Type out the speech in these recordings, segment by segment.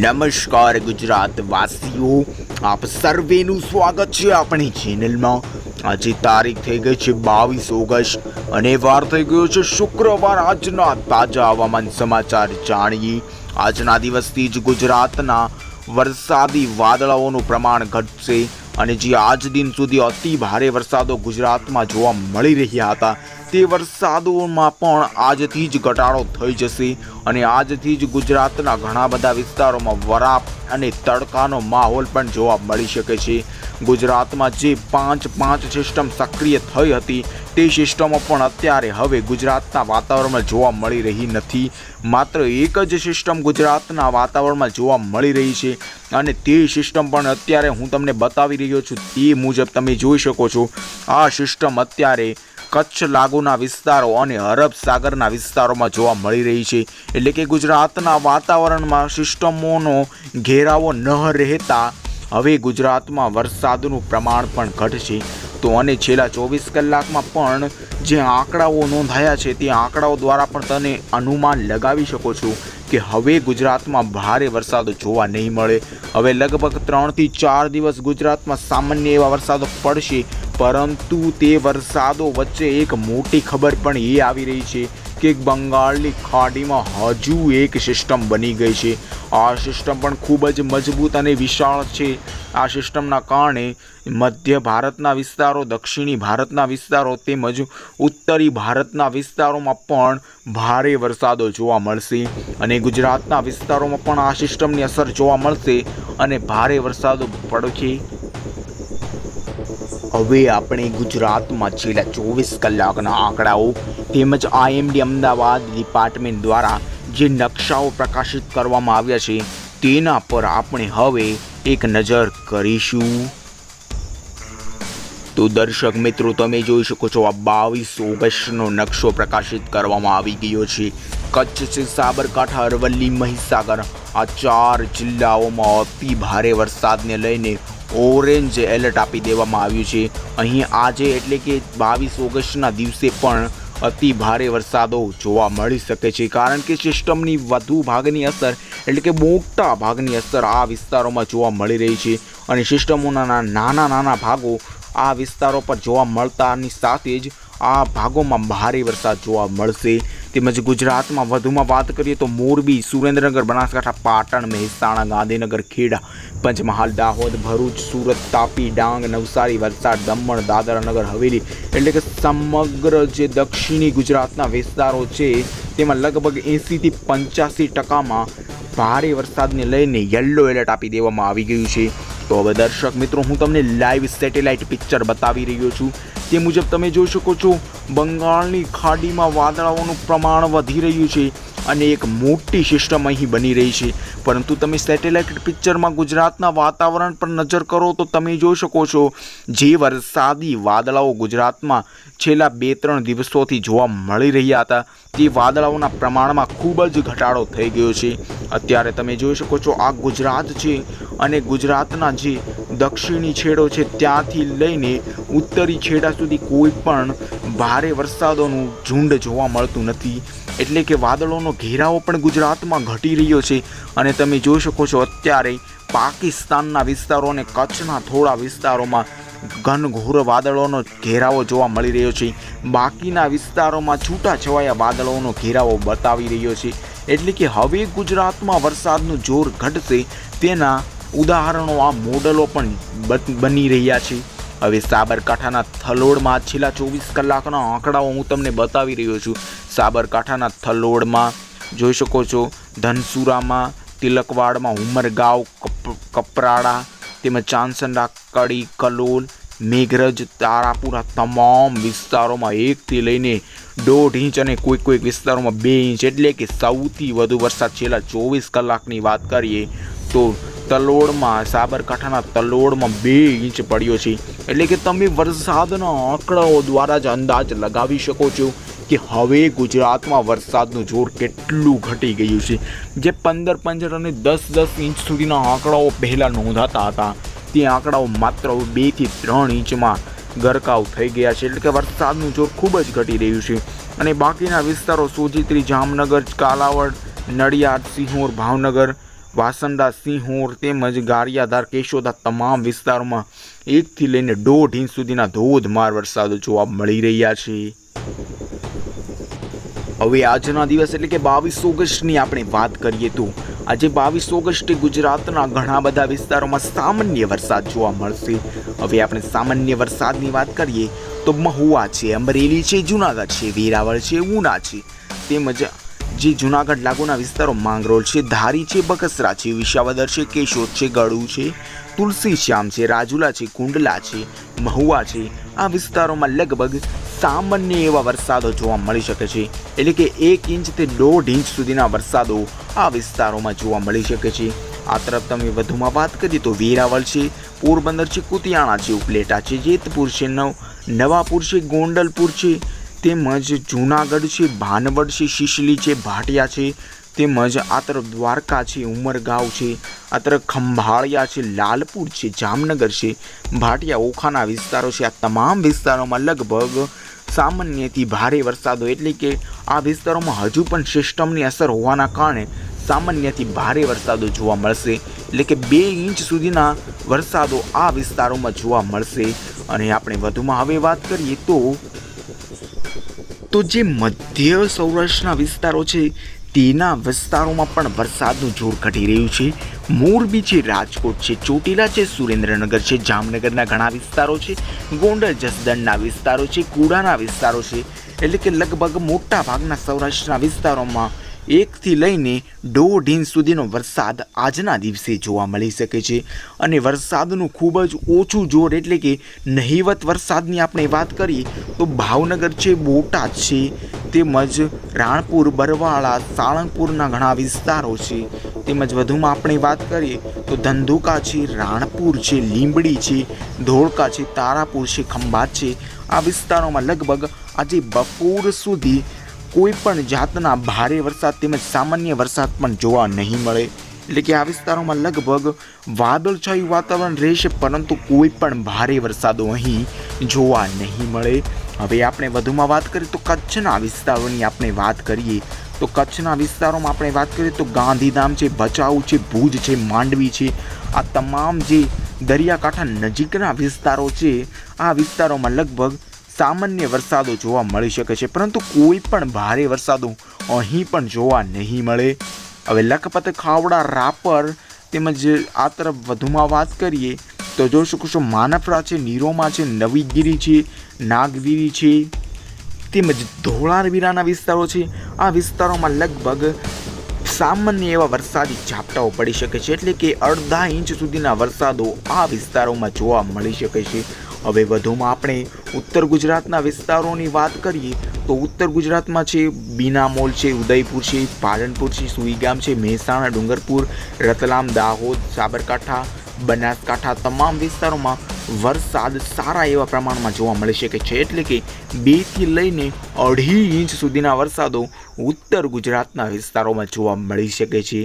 નમસ્કાર ગુજરાત વાસીઓ આપ સર્વેનું સ્વાગત છે આપણી ચેનલમાં. આજે તારીખ થઈ ગઈ છે બાવીસ ઓગસ્ટ અને વાર થઈ ગયો છે શુક્રવાર. આજના તાજા હવામાન સમાચાર જાણીએ. આજના દિવસથી જ ગુજરાતના વરસાદી વાદળાઓનું પ્રમાણ ઘટશે અને જે આજ દિન સુધી અતિ ભારે વરસાદો ગુજરાતમાં જોવા મળી રહ્યા હતા તે વરસાદોમાં પણ આજથી જ ઘટાડો થઈ જશે અને આજથી જ ગુજરાતના ઘણા બધા વિસ્તારોમાં વરાપ અને તડકાનો માહોલ પણ જોવા મળી શકે છે. ગુજરાતમાં જે પાંચ પાંચ સિસ્ટમ સક્રિય થઈ હતી, તે સિસ્ટમો પણ અત્યારે હવે ગુજરાતના વાતાવરણમાં જોવા મળી રહી નથી. માત્ર એક જ સિસ્ટમ ગુજરાતના વાતાવરણમાં જોવા મળી રહી છે અને તે સિસ્ટમ પણ અત્યારે હું તમને બતાવી રહ્યો છું. તે મુજબ તમે જોઈ શકો છો, આ સિસ્ટમ અત્યારે કચ્છ લાગુના વિસ્તારો અને અરબ સાગરના વિસ્તારોમાં જોવા મળી રહી છે. એટલે કે ગુજરાતના વાતાવરણમાં સિસ્ટમોનો ઘેરાવો ન રહેતા હવે ગુજરાતમાં વરસાદનું પ્રમાણ પણ ઘટશે. તો અને છેલ્લા ચોવીસ કલાકમાં પણ જે આંકડાઓ નોંધાયા છે, તે આંકડાઓ દ્વારા પણ તમે અનુમાન લગાવી શકો છો કે હવે ગુજરાતમાં ભારે વરસાદ જોવા નહીં મળે. હવે લગભગ ત્રણથી ચાર દિવસ ગુજરાતમાં સામાન્ય એવા વરસાદો પડશે પરંતુ તે વરસાદો વચ્ચે એક મોટી ખબર પણ એ આવી રહી છે કે બંગાળની ખાડીમાં હજુ એક સિસ્ટમ બની ગઈ છે. આ સિસ્ટમ પણ ખૂબ જ મજબૂત અને વિશાળ છે. આ સિસ્ટમના કારણે મધ્ય ભારતના વિસ્તારો, દક્ષિણી ભારતના વિસ્તારો તેમજ ઉત્તરી ભારતના વિસ્તારોમાં પણ ભારે વરસાદો જોવા મળશે અને ગુજરાતના વિસ્તારોમાં પણ આ સિસ્ટમની અસર જોવા મળશે અને ભારે વરસાદો પડશે હવે આપણે ગુજરાતમાં છેલ્લા ચોવીસ કલાકના આંકડાઓ તેમજ આઈએમડી અમદાવાદ ડિપાર્ટમેન્ટ દ્વારા જે નકશાઓ પ્રકાશિત કરવામાં આવ્યા છે, તેના પર આપણે હવે એક નજર કરીશું. તો દર્શક મિત્રો, તમે જોઈ શકો છો આ બાવીસ ઓગસ્ટનો નકશો પ્રકાશિત કરવામાં આવી ગયો છે. કચ્છ છે, સાબરકાંઠા, અરવલ્લી, મહીસાગર આ ચાર જિલ્લાઓમાં અતિ ભારે વરસાદને લઈને ઓરેન્જ એલર્ટ આપી દેવામાં આવ્યું છે. અહીં આજે એટલે કે બાવીસ ઓગસ્ટના દિવસે પણ અતિ ભારે વરસાદો જોવા મળી શકે છે. કારણ કે સિસ્ટમની વધુ ભાગની અસર, એટલે કે મોટા ભાગની અસર આ વિસ્તારોમાં જોવા મળી રહી છે અને સિસ્ટમોના નાના નાના ભાગો આ વિસ્તારો પર જોવા મળતાની સાથે જ આ ભાગોમાં ભારે વરસાદ જોવા મળશે. તેમજ ગુજરાતમાં વધુમાં વાત કરીએ તો મોરબી, સુરેન્દ્રનગર, બનાસકાંઠા, પાટણ, મહેસાણા, ગાંધીનગર, ખેડા, પંચમહાલ, દાહોદ, ભરૂચ, સુરત, તાપી, ડાંગ, નવસારી, વલસાડ, દમણ દાદરા નગર હવેલી એટલે કે સમગ્ર જે દક્ષિણી ગુજરાતના વિસ્તારો છે તેમાં લગભગ એંસીથી પંચ્યાસી ટકામાં ભારે વરસાદને લઈને યલો એલર્ટ આપી દેવામાં આવી ગયું છે. તો હવે દર્શક મિત્રો, હું તમને લાઈવ સેટેલાઇટ પિક્ચર બતાવી રહ્યો છું. તે મુજબ તમે જોઈ શકો છો, બંગાળની ખાડીમાં વાદળાઓનું પ્રમાણ વધી રહ્યું છે અને એક મોટી સિસ્ટમ અહીં બની રહી છે. પરંતુ તમે સેટેલાઇટ પિક્ચરમાં ગુજરાતના વાતાવરણ પર નજર કરો તો તમે જોઈ શકો છો, જે વરસાદી વાદળાઓ ગુજરાતમાં છેલ્લા બે ત્રણ દિવસોથી જોવા મળી રહ્યા હતા. તે વાદળાઓના પ્રમાણમાં ખૂબ જ ઘટાડો થઈ ગયો છે. અત્યારે તમે જોઈ શકો છો, આ ગુજરાત છે અને ગુજરાતના જે દક્ષિણી છેડો છે ત્યાંથી લઈને ઉત્તરી છેડા સુધી કોઈ પણ ભારે વરસાદોનું ઝુંડ જોવા મળતું નથી. એટલે કે વાદળોનો ઘેરાવો પણ ગુજરાતમાં ઘટી રહ્યો છે. અને તમે જોઈ શકો છો, અત્યારે પાકિસ્તાનના વિસ્તારો અને કચ્છના થોડા વિસ્તારોમાં ઘનઘોર વાદળોનો ઘેરાવો જોવા મળી રહ્યો છે. બાકીના વિસ્તારોમાં છૂટાછવાયા વાદળોનો ઘેરાવો બતાવી રહ્યો છે. એટલે કે હવે ગુજરાતમાં વરસાદનું જોર ઘટશે તેના ઉદાહરણો આ મોડલો પણ બની રહ્યા છે. હવે સાબરકાંઠાના થલોડમાં છેલ્લા ચોવીસ કલાકના આંકડાઓ હું તમને બતાવી રહ્યો છું. સાબરકાંઠાના થલોડમાં જોઈ શકો છો, ધનસુરામાં, તિલકવાડમાં, ઉમરગાંવ, કપ, કપરાડા તેમજ ચાંસંડા કડી, કલોલ, મેઘરજ, તારાપુરા તમામ વિસ્તારોમાં એકથી લઈને દોઢ ઇંચ અને કોઈક કોઈક વિસ્તારોમાં બે ઇંચ એટલે કે સૌથી વધુ વરસાદ છેલ્લા ચોવીસ કલાકની વાત કરીએ તો તલોડમાં, સાબરકાંઠાના તલોડમાં બે ઇંચ પડ્યો છે. એટલે કે તમે વરસાદના આંકડાઓ દ્વારા જ અંદાજ લગાવી શકો છો કે હવે ગુજરાતમાં વરસાદનું જોર કેટલું ઘટી ગયું છે. જે પંદર પંદર અને દસ દસ ઇંચ સુધીના આંકડાઓ પહેલાં નોંધાતા હતા. તે આંકડાઓ માત્ર બેથી ત્રણ ઇંચમાં ગરકાવ થઈ ગયા છે. એટલે કે વરસાદનું જોર ખૂબ જ ઘટી રહ્યું છે. અને બાકીના વિસ્તારો સોજિત્રી, જામનગર, કાલાવડ, નડિયાદ, સિંહોર, ભાવનગર વાસંદા સિંહોર તેમજ ગારિયાધાર, કેશોદા તમામ વિસ્તારોમાં એકથી લઈને દોઢ ઇંચ સુધીના ધોધમાર વરસાદ જોવા મળી રહ્યા છે. હવે આજના દિવસ એટલે કે બાવીસ ઓગસ્ટની આપણે વાત કરીએ તો આજે બાવીસ ઓગસ્ટે ગુજરાતના ઘણા બધા વિસ્તારોમાં સામાન્ય વરસાદ જોવા મળશે. હવે આપણે સામાન્ય વરસાદની વાત કરીએ તો મહુવા છે, અમરેલી છે, જુનાગઢ છે, વેરાવળ છે, ઉના છે. તેમજ જે જુનાગઢ લાગુના વિસ્તારો માંગરોળ છે, ધારી છે બગસરા છે વિશાવદર છે, કેશોદ છે ગળું છે, તુલસી શ્યામ છે, રાજુલા છે, કુંડલા છે, મહુવા છે. આ વિસ્તારોમાં લગભગ સામાન્ય એવા વરસાદો જોવા મળી શકે છે. એટલે કે એક ઇંચથી દોઢ ઇંચ સુધીના વરસાદો આ વિસ્તારોમાં જોવા મળી શકે છે. આ તરફ તમે વધુમાં વાત કરીએ તો વેરાવળ છે, પોરબંદર છે, કુતિયાણા છે, ઉપલેટા છે, જેતપુર છે, નવ, નવાપુર છે, ગોંડલપુર છે, તેમજ જૂનાગઢ છે, ભાનવડ છે, શિશલી છે, ભાટિયા છે, તેમજ આ તરફ દ્વારકા છે, ઉમરગાંવ છે, આ તરફ ખંભાળિયા છે, લાલપુર છે, જામનગર છે, ભાટિયા, ઓખાના વિસ્તારો છે, આ તમામ વિસ્તારોમાં લગભગ સામાન્યથી ભારે વરસાદો એટલે કે આ વિસ્તારોમાં હજુ પણ સિસ્ટમની અસર હોવાના કારણે સામાન્યથી ભારે વરસાદો જોવા મળશે. એટલે કે બે ઇંચ સુધીના વરસાદો આ વિસ્તારોમાં જોવા મળશે. અને આપણે વધુમાં હવે વાત કરીએ તો તો જે મધ્ય સૌરાષ્ટ્રના વિસ્તારો છે તેના વિસ્તારોમાં પણ વરસાદનું જોર ઘટી રહ્યું છે. મોરબી છે રાજકોટ છે, ચોટીલા છે, સુરેન્દ્રનગર છે, જામનગરના ઘણા વિસ્તારો છે, ગોંડલ, જસદણના વિસ્તારો છે, કુડાના વિસ્તારો છે. એટલે કે લગભગ મોટા ભાગના સૌરાષ્ટ્રના વિસ્તારોમાં એકથી લઈને દોઢ ઇંચ સુધીનો વરસાદ આજના દિવસે જોવા મળી શકે છે. અને વરસાદનું ખૂબ જ ઓછું જોર એટલે કે નહિવત વરસાદની આપણે વાત કરીએ તો ભાવનગર છે, બોટાદ છે, તેમજ રાણપુર, બરવાળા, સાળંગપુરના ઘણા વિસ્તારો છે. તેમજ વધુમાં આપણે વાત કરીએ તો ધંધુકા છે, રાણપુર છે, લીંબડી છે, ધોળકા છે, તારાપુર છે, ખંભાત છે. આ વિસ્તારોમાં લગભગ આજે બપોર સુધી કોઈ પણ જાતના ભારે વરસાદ તેમજ સામાન્ય વરસાદ પણ જોવા નહીં મળે. એટલે કે આ વિસ્તારોમાં લગભગ વાદળછાયું વાતાવરણ રહેશે, પરંતુ કોઈ પણ ભારે વરસાદો અહીં જોવા નહીં મળે. હવે આપણે વધુમાં વાત કરીએ તો કચ્છના વિસ્તારોની આપણે વાત કરીએ તો કચ્છના વિસ્તારોમાં આપણે વાત કરીએ તો ગાંધીધામ છે, ભચાઉ છે, ભુજ છે, માંડવી છે. આ તમામ જે દરિયાકાંઠા નજીકના વિસ્તારો છે, આ વિસ્તારોમાં લગભગ સામાન્ય વરસાદો જોવા મળી શકે છે, પરંતુ કોઈ પણ ભારે વરસાદો અહીં પણ જોવા નહીં મળે. હવે લખપત, ખાવડા, રાપર તેમજ આ તરફ વધુમાં વાત કરીએ તો જોઈ શકો છો માનપરા છે, નીરોમાં છે, નવીગીરી છે, નાગવીરી છે, તેમજ ધોળાવીરાના વિસ્તારો છે. આ વિસ્તારોમાં લગભગ સામાન્ય એવા વરસાદી ઝાપટાઓ પડી શકે છે, એટલે કે અડધા ઇંચ સુધીના વરસાદો આ વિસ્તારોમાં જોવા મળી શકે છે. હવે વધુમાં આપણે ઉત્તર ગુજરાતના વિસ્તારોની વાત કરીએ તો ઉત્તર ગુજરાતમાં છે, બીનામોલ છે, ઉદયપુર છે, પાલનપુર છે, સુઈગામ છે, મહેસાણા, ડુંગરપુર, રતલામ, દાહોદ, સાબરકાંઠા, બનાસકાંઠા તમામ વિસ્તારોમાં વરસાદ સારા એવા પ્રમાણમાં જોવા મળી શકે છે. એટલે કે બેથી લઈને અઢી ઇંચ સુધીના વરસાદો ઉત્તર ગુજરાતના વિસ્તારોમાં જોવા મળી શકે છે.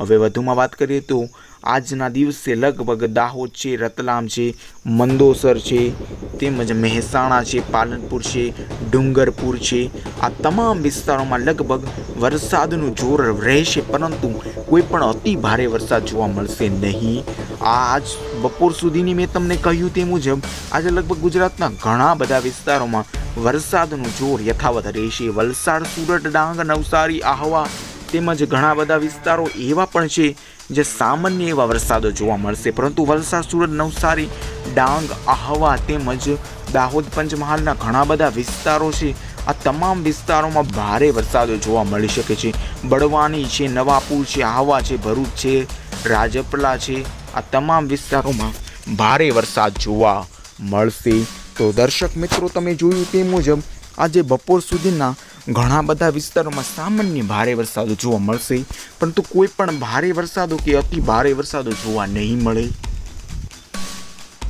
હવે વધુમાં વાત કરીએ તો આજના દિવસે લગભગ દાહોદ છે, રતલામ છે, મંદોસર છે, તેમજ મહેસાણા છે, પાલનપુર છે, ડુંગરપુર છે. આ તમામ વિસ્તારોમાં લગભગ વરસાદનું જોર રહેશે પરંતુ કોઈ પણ અતિ ભારે વરસાદ જોવા મળશે નહીં. આજ બપોર સુધીની મેં તમને કહ્યું તે મુજબ, આજે લગભગ ગુજરાતના ઘણા બધા વિસ્તારોમાં વરસાદનું જોર યથાવત રહેશે. વલસાડ, સુરત, ડાંગ, નવસારી, આહવા તેમજ ઘણા બધા વિસ્તારો એવા પણ છે જે સામાન્ય એવા વરસાદો જોવા મળશે. પરંતુ વલસાડ, સુરત, નવસારી, ડાંગ, આહવા તેમજ દાહોદ પંચમહાલના ઘણા બધા વિસ્તારો છે. આ તમામ વિસ્તારોમાં ભારે વરસાદો જોવા મળી શકે છે. બળવાની છે, નવાપુર છે, આહવા છે, ભરૂચ છે, રાજપલા છે, આ તમામ વિસ્તારોમાં ભારે વરસાદ જોવા મળશે. તો દર્શક મિત્રો, તમે જોયું તે મુજબ આજે બપોર સુધીના ઘણા બધા વિસ્તારોમાં સામાન્ય ભારે વરસાદો જોવા મળશે, પરંતુ કોઈ પણ ભારે વરસાદો કે અતિ ભારે વરસાદો જોવા નહીં મળે.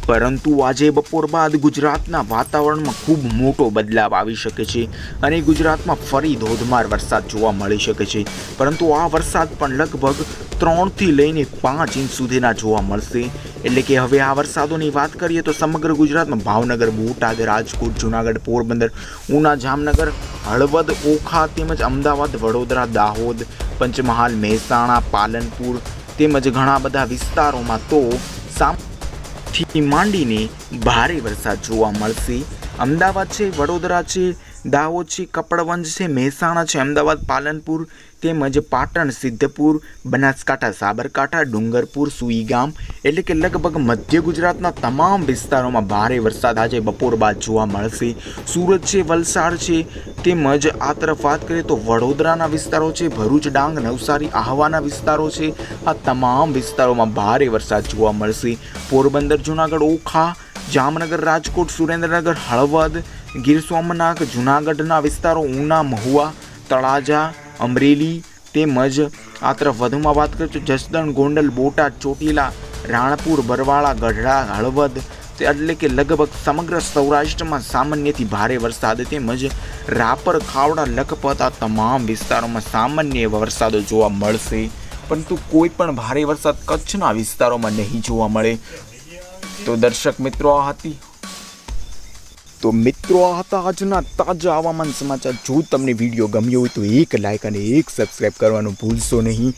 પરંતુ આજે બપોર બાદ ગુજરાતના વાતાવરણમાં ખૂબ મોટો બદલાવ આવી શકે છે અને ગુજરાતમાં ફરી ધોધમાર વરસાદ જોવા મળી શકે છે. પરંતુ આ વરસાદ પણ લગભગ ત્રણથી લઈને પાંચ ઇંચ સુધીના જોવા મળશે. એટલે કે હવે આ વરસાદોની વાત કરીએ તો સમગ્ર ગુજરાતમાં ભાવનગર, બોટાદ, રાજકોટ, જુનાગઢ, પોરબંદર, ઉના, જામનગર, હળવદ, ઓખા તેમજ અમદાવાદ, વડોદરા, દાહોદ, પંચમહાલ, મહેસાણા, પાલનપુર તેમજ ઘણા બધા વિસ્તારોમાં તો સામથી માંડીને ભારે વરસાદ જોવા મળશે. અમદાવાદ છે, વડોદરા છે દાહોદ છે કપડવંજ છે, મહેસાણા છે, અમદાવાદ, પાલનપુર તેમજ પાટણ, સિદ્ધપુર, બનાસકાંઠા, સાબરકાંઠા, ડુંગરપુર, સુઈગામ એટલે કે લગભગ મધ્ય ગુજરાતના તમામ વિસ્તારોમાં ભારે વરસાદ આજે બપોર બાદ જોવા મળશે. સુરત છે, વલસાડ છે, તેમજ આ તરફ વાત કરીએ તો વડોદરાના વિસ્તારો છે, ભરૂચ, ડાંગ, નવસારી, આહવાના વિસ્તારો છે. આ તમામ વિસ્તારોમાં ભારે વરસાદ જોવા મળશે. પોરબંદર, જુનાગઢ, ઓખા, જામનગર, રાજકોટ, સુરેન્દ્રનગર, હળવદ ગીર સોમનાથ, જુનાગઢના વિસ્તારો, ઉના, મહુવા, તળાજા, અમરેલી તેમજ આ તરફ વધુમાં વાત કરીએ તો જસદણ, ગોંડલ, બોટાદ, ચોટીલા, રાણપુર, બરવાળા, ગઢડા, હળવદ એટલે કે લગભગ સમગ્ર સૌરાષ્ટ્રમાં સામાન્યથી ભારે વરસાદ તેમજ રાપર, ખાવડા, લખપત આ તમામ વિસ્તારોમાં સામાન્ય વરસાદો જોવા મળશે. પરંતુ કોઈ પણ ભારે વરસાદ કચ્છના વિસ્તારોમાં નહીં જોવા મળે. તો દર્શક મિત્રો આ હતી તો મિત્રો, આ હતા આજના તાજા હવામાન સમાચાર. જો તમને વીડિયો ગમ્યો હોય તો એક લાઇક અને એક સબસ્ક્રાઈબ કરવાનું ભૂલશો નહીં.